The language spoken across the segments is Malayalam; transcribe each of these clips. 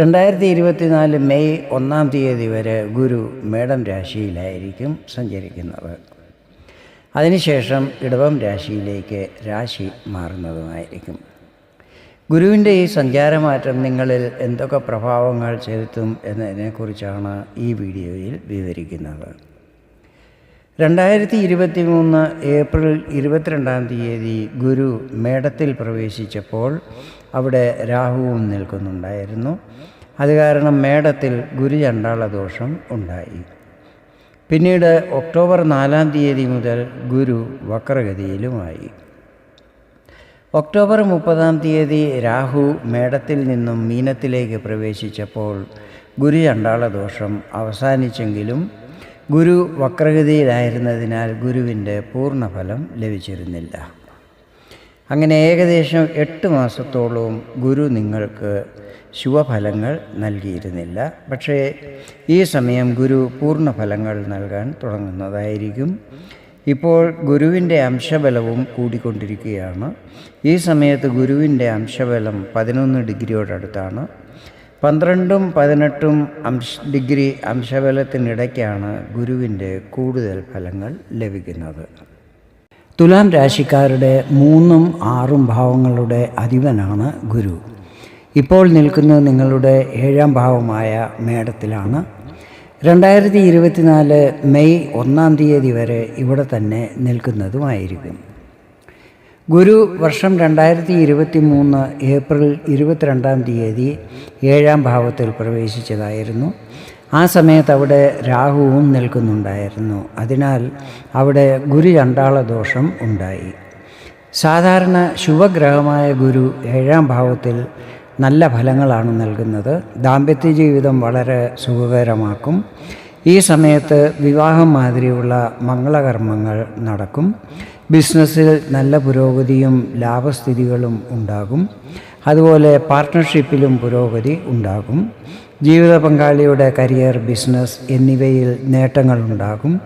രണ്ടായിരത്തി ഇരുപത്തിനാല് മെയ് ഒന്നാം തീയതി വരെ ഗുരു മേടം രാശിയിലായിരിക്കും സഞ്ചരിക്കുന്നത്. അതിനുശേഷം ഇടവം രാശിയിലേക്ക് രാശി മാറുന്നതുമായിരിക്കും. ഗുരുവിന്റെ ഈ സഞ്ചാരമാറ്റം നിങ്ങളിൽ എന്തൊക്കെ പ്രഭാവങ്ങൾ ചെലുത്തും എന്നതിനെക്കുറിച്ചാണ് ഈ വീഡിയോയിൽ വിവരിക്കുന്നത്. രണ്ടായിരത്തി ഇരുപത്തി മൂന്ന് ഏപ്രിൽ ഇരുപത്തിരണ്ടാം തീയതി ഗുരു മേടത്തിൽ പ്രവേശിച്ചപ്പോൾ അവിടെ രാഹുവും നിൽക്കുന്നുണ്ടായിരുന്നു. അത് കാരണം മേടത്തിൽ ഗുരുചണ്ടാള ദോഷം ഉണ്ടായി. പിന്നീട് ഒക്ടോബർ നാലാം തീയതി മുതൽ ഗുരു വക്രഗതിയിലുമായി. ഒക്ടോബർ മുപ്പതാം തീയതി രാഹു മേടത്തിൽ നിന്നും മീനത്തിലേക്ക് പ്രവേശിച്ചപ്പോൾ ഗുരു ഗുരുചണ്ടാള ദോഷം അവസാനിച്ചെങ്കിലും ഗുരു വക്രഗതിയിലായിരുന്നതിനാൽ ഗുരുവിന്റെ പൂർണഫലം ലഭിച്ചിരുന്നില്ല. അങ്ങനെ ഏകദേശം എട്ട് മാസത്തോളവും ഗുരു നിങ്ങൾക്ക് ശുഭഫലങ്ങൾ നൽകിയിരുന്നില്ല. പക്ഷേ ഈ സമയം ഗുരു പൂർണഫലങ്ങൾ നൽകാൻ തുടങ്ങുന്നതായിരിക്കും. ഇപ്പോൾ ഗുരുവിന്റെ അംശബലവും കൂടിക്കൊണ്ടിരിക്കുകയാണ്. ഈ സമയത്ത് ഗുരുവിന്റെ അംശബലം പതിനൊന്ന് ഡിഗ്രിയോടടുത്താണ് പന്ത്രണ്ടും പതിനെട്ടും അംശ ഡിഗ്രി അംശബലത്തിനിടയ്ക്കാണ് ഗുരുവിന്റെ കൂടുതൽ ഫലങ്ങൾ ലഭിക്കുന്നത്. തുലാം രാശിക്കാരുടെ മൂന്നും ആറും ഭാവങ്ങളുടെ അധിപനാണ് ഗുരു. ഇപ്പോൾ നിൽക്കുന്നത് നിങ്ങളുടെ ഏഴാം ഭാവമായ മേടത്തിലാണ്. രണ്ടായിരത്തി ഇരുപത്തിനാല് മെയ് ഒന്നാം തീയതി വരെ ഇവിടെ തന്നെ നിൽക്കുന്നതുമായിരിക്കും. ഗുരു വർഷം രണ്ടായിരത്തി ഇരുപത്തി മൂന്ന് ഏപ്രിൽ ഇരുപത്തിരണ്ടാം തീയതി ഏഴാം ഭാവത്തിൽ പ്രവേശിച്ചതായിരുന്നു. ആ സമയത്ത് അവിടെ രാഹുവും നിൽക്കുന്നുണ്ടായിരുന്നു. അതിനാൽ അവിടെ ഗുരു ചണ്ടാള ദോഷം ഉണ്ടായി. സാധാരണ ശുഭഗ്രഹമായ ഗുരു ഏഴാം ഭാവത്തിൽ നല്ല ഫലങ്ങളാണ് നൽകുന്നത്. ദാമ്പത്യ ജീവിതം വളരെ സുഖകരമാക്കും. ഈ സമയത്ത് വിവാഹം മാതിരിയുള്ള മംഗളകർമ്മങ്ങൾ നടക്കും. ബിസിനസ്സിൽ നല്ല പുരോഗതിയും ലാഭസ്ഥിതികളും ഉണ്ടാകും. അതുപോലെ പാർട്ട്ണർഷിപ്പിലും പുരോഗതി ഉണ്ടാകും. ജീവിത പങ്കാളിയുടെ കരിയർ ബിസിനസ് എന്നിവയിൽ നേട്ടങ്ങളുണ്ടാകും.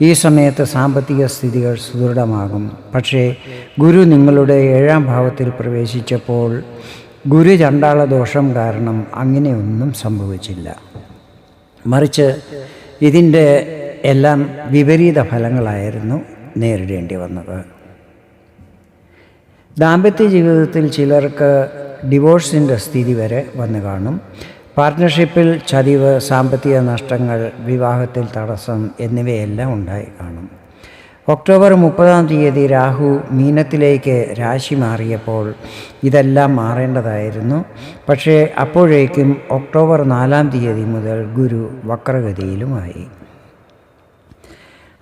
ഈ സമയത്ത് സാമ്പത്തിക സ്ഥിതികൾ സുദൃഢമാകും. പക്ഷേ ഗുരു നിങ്ങളുടെ ഏഴാം ഭാവത്തിൽ പ്രവേശിച്ചപ്പോൾ ഗുരു ചണ്ടാള ദോഷം കാരണം അങ്ങനെയൊന്നും സംഭവിച്ചില്ല. മറിച്ച് ഇതിന്റെ എല്ലാം വിപരീത ഫലങ്ങളായിരുന്നു നേരിടേണ്ടി വന്നത്. ദാമ്പത്യ ജീവിതത്തിൽ ചിലർക്ക് ഡിവോഴ്സിന്റെ സ്ഥിതി വരെ വന്നു കാണും. പാർട്ട്ണർഷിപ്പിൽ ചതിവ് സാമ്പത്തിക നഷ്ടങ്ങൾ വിവാഹത്തിൽ തടസ്സം എന്നിവയെല്ലാം ഉണ്ടായി കാണും. ഒക്ടോബർ മുപ്പതാം തീയതി രാഹു മീനത്തിലേക്ക് രാശി മാറിയപ്പോൾ ഇതെല്ലാം മാറേണ്ടതായിരുന്നു. പക്ഷേ അപ്പോഴേക്കും ഒക്ടോബർ നാലാം തീയതി മുതൽ ഗുരു വക്രഗതിയിലുമായി.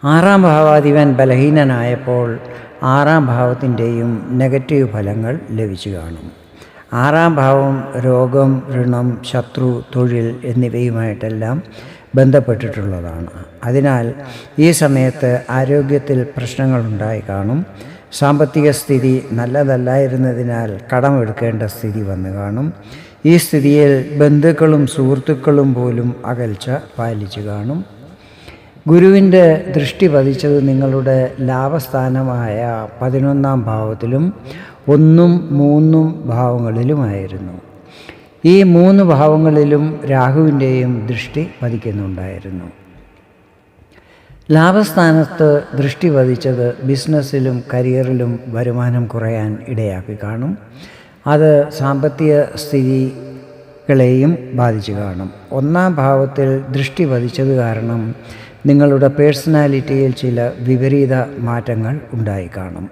ആറാം ഭാവാധിപൻ ബലഹീനനായപ്പോൾ ആറാം ഭാവത്തിന്റെയും നെഗറ്റീവ് ഫലങ്ങൾ ലഭിച്ചു കാണും. ആറാം ഭാവം രോഗം ഋണം ശത്രു തൊഴിൽ എന്നിവയുമായിട്ടെല്ലാം ബന്ധപ്പെട്ടിട്ടുള്ളതാണ്. അതിനാൽ ഈ സമയത്ത് ആരോഗ്യത്തിൽ പ്രശ്നങ്ങളുണ്ടായി കാണും. സാമ്പത്തിക സ്ഥിതി നല്ലതല്ലായിരുന്നതിനാൽ കടമെടുക്കേണ്ട സ്ഥിതി വന്നു കാണും. ഈ സ്ഥിതിയിൽ ബന്ധുക്കളും സുഹൃത്തുക്കളും പോലും അകൽച്ച പാലിച്ചു കാണും. ഗുരുവിന്റെ ദൃഷ്ടി പതിച്ചത് നിങ്ങളുടെ ലാഭസ്ഥാനമായ പതിനൊന്നാം ഭാവത്തിലും ഒന്നും മൂന്നും ഭാവങ്ങളിലുമായിരുന്നു. ഈ മൂന്ന് ഭാവങ്ങളിലും രാഹുവിന്റെയും ദൃഷ്ടി പതിക്കുന്നുണ്ടായിരുന്നു. ലാഭസ്ഥാനത്ത് ദൃഷ്ടി പതിച്ചത് ബിസിനസ്സിലും കരിയറിലും വരുമാനം കുറയാൻ ഇടയാക്കി കാണും. അത് സാമ്പത്തിക സ്ഥിതി ബാധിച്ചു കാണും. ഒന്നാം ഭാവത്തിൽ ദൃഷ്ടി പതിച്ചത് കാരണം നിങ്ങളുടെ പേഴ്സണാലിറ്റിയിൽ ചില വിപരീത മാറ്റങ്ങൾ ഉണ്ടായി കാണും.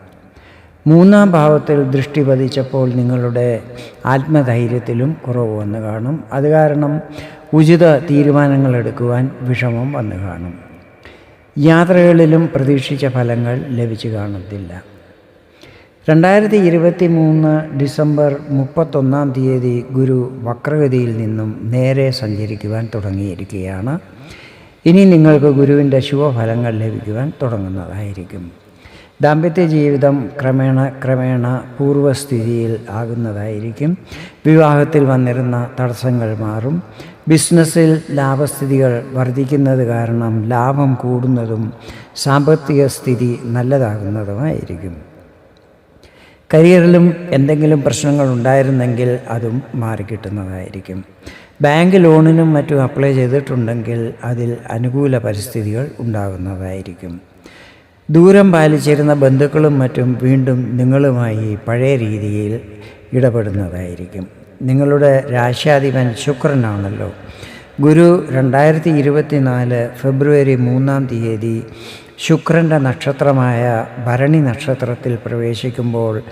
മൂന്നാം ഭാവത്തിൽ ദൃഷ്ടി പതിച്ചപ്പോൾ നിങ്ങളുടെ ആത്മധൈര്യത്തിലും കുറവ് വന്നു കാണും. അത് കാരണം ഉചിത തീരുമാനങ്ങൾ എടുക്കുവാൻ വിഷമം വന്നു കാണും. യാത്രകളിലും പ്രതീക്ഷിച്ച ഫലങ്ങൾ ലഭിച്ചു കാണത്തില്ല. രണ്ടായിരത്തി ഇരുപത്തി മൂന്ന് ഡിസംബർ മുപ്പത്തൊന്നാം തീയതി ഗുരു വക്രഗതിയിൽ നിന്നും നേരെ സഞ്ചരിക്കുവാൻ തുടങ്ങിയിരിക്കുകയാണ്. ഇനി നിങ്ങൾക്ക് ഗുരുവിന്റെ ശുഭഫലങ്ങൾ ലഭിക്കുവാൻ തുടങ്ങുന്നതായിരിക്കും. ദാമ്പത്യ ജീവിതം ക്രമേണ ക്രമേണ പൂർവസ്ഥിതിയിൽ ആകുന്നതായിരിക്കും. വിവാഹത്തിൽ വന്നിരുന്ന തടസ്സങ്ങൾ മാറും. ബിസിനസ്സിൽ ലാഭസ്ഥിതികൾ വർദ്ധിക്കുന്നത് കാരണം ലാഭം കൂടുന്നതും സാമ്പത്തിക സ്ഥിതി നല്ലതാകുന്നതുമായിരിക്കും. കരിയറിലും എന്തെങ്കിലും പ്രശ്നങ്ങൾ ഉണ്ടായിരുന്നെങ്കിൽ അതും മാറിക്കിട്ടുന്നതായിരിക്കും ബാങ്ക് ലോണിനും മറ്റും അപ്ലൈ ചെയ്തിട്ടുണ്ടെങ്കിൽ അതിൽ അനുകൂല പരിസ്ഥിതികൾ ഉണ്ടാകുന്നതായിരിക്കും. ദൂരം പാലിച്ചിരുന്ന ബന്ധുക്കളും മറ്റും വീണ്ടും നിങ്ങളുമായി പഴയ രീതിയിൽ ഇടപെടുന്നതായിരിക്കും. നിങ്ങളുടെ രാശ്യാധിപൻ ശുക്രനാണല്ലോ. ഗുരു രണ്ടായിരത്തി ഇരുപത്തി നാല് ഫെബ്രുവരി മൂന്നാം തീയതി ശുക്രന്റെ നക്ഷത്രമായ ഭരണി നക്ഷത്രത്തിൽ പ്രവേശിക്കുമ്പോൾ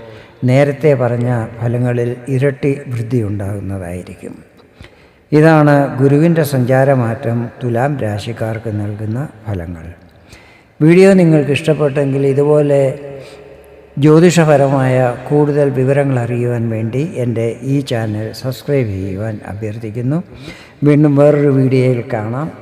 നേരത്തെ പറഞ്ഞ ഫലങ്ങളിൽ ഇരട്ടി വൃദ്ധി ഉണ്ടാകുന്നതായിരിക്കും. ഇതാണ് ഗുരുവിന്റെ സഞ്ചാരമാറ്റം തുലാം രാശിക്കാർക്ക് നൽകുന്ന ഫലങ്ങൾ. വീഡിയോ നിങ്ങൾക്ക് ഇഷ്ടപ്പെട്ടെങ്കിൽ ഇതുപോലെ ജ്യോതിഷപരമായ കൂടുതൽ വിവരങ്ങൾ അറിയുവാൻ വേണ്ടി എന്റെ ഈ ചാനൽ സബ്സ്ക്രൈബ് ചെയ്യുവാൻ അഭ്യർത്ഥിക്കുന്നു. വീണ്ടും വേറൊരു വീഡിയോയിൽ കാണാം.